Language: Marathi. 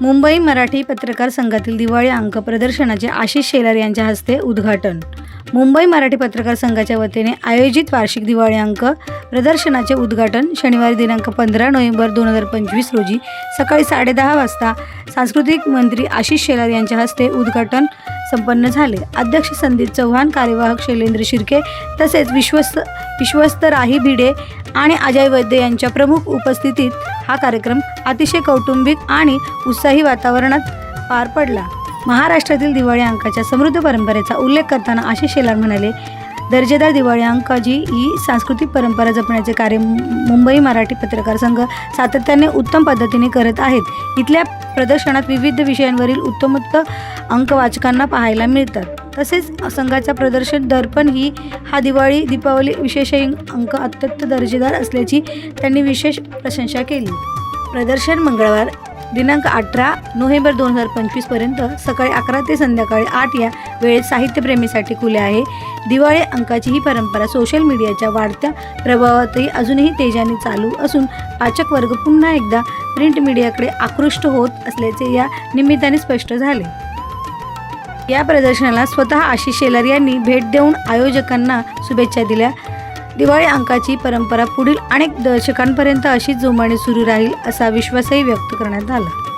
मुंबई मराठी पत्रकार संघातील दिवाळी अंक प्रदर्शनाचे आशिष शेलार यांच्या हस्ते उद्घाटन. मुंबई मराठी पत्रकार संघाच्या वतीने आयोजित वार्षिक दिवाळी अंक प्रदर्शनाचे उद्घाटन शनिवारी दिनांक पंधरा नोव्हेंबर दोन हजार पंचवीस रोजी सकाळी साडेदहा वाजता सांस्कृतिक मंत्री आशिष शेलार यांच्या हस्ते उद्घाटन संपन्न झाले. अध्यक्ष संदीप चव्हाण कार्यवाहक शैलेंद्र शिर्के तसेच विश्वस्त विश्वस्त राही भिडे आणि अजय वैद्य यांच्या प्रमुख उपस्थितीत हा कार्यक्रम अतिशय कौटुंबिक आणि उत्साही वातावरणात पार पडला. महाराष्ट्रातील दिवाळी अंकाच्या समृद्ध परंपरेचा उल्लेख करताना आशिष शेलार म्हणाले दर्जेदार दिवाळी अंकाजी ही सांस्कृतिक परंपरा जपण्याचे कार्य मुंबई मराठी पत्रकार संघ सातत्याने उत्तम पद्धतीने करत आहेत. इथल्या प्रदर्शनात विविध विषयांवरील उत्तमोत्तम अंक वाचकांना पाहायला मिळतात. तसेच संघाचा प्रदर्शन दर्पण ही हा दिवाळी दीपावली विशेष अंक अत्यंत दर्जेदार असल्याची त्यांनी विशेष प्रशंसा केली. प्रदर्शन मंगळवार दिनांक अठरा नोव्हेंबर दोन हजार पंचवीसपर्यंत सकाळी अकरा ते संध्याकाळी आठ या वेळेत साहित्यप्रेमीसाठी खुले आहे. दिवाळी अंकाची ही परंपरा सोशल मीडियाच्या वाढत्या प्रभावातही अजूनही तेजाने चालू असून वाचक वर्ग पुन्हा एकदा प्रिंट मीडियाकडे आकृष्ट होत असल्याचे या निमित्ताने स्पष्ट झाले. या प्रदर्शनाला स्वतः आशिष शेलार यांनी भेट देऊन आयोजकांना शुभेच्छा दिल्या. दिवाळी अंकाची परंपरा पुढील अनेक दशकांपर्यंत अशीच जोमाने सुरू राहील असा विश्वासही व्यक्त करण्यात आला.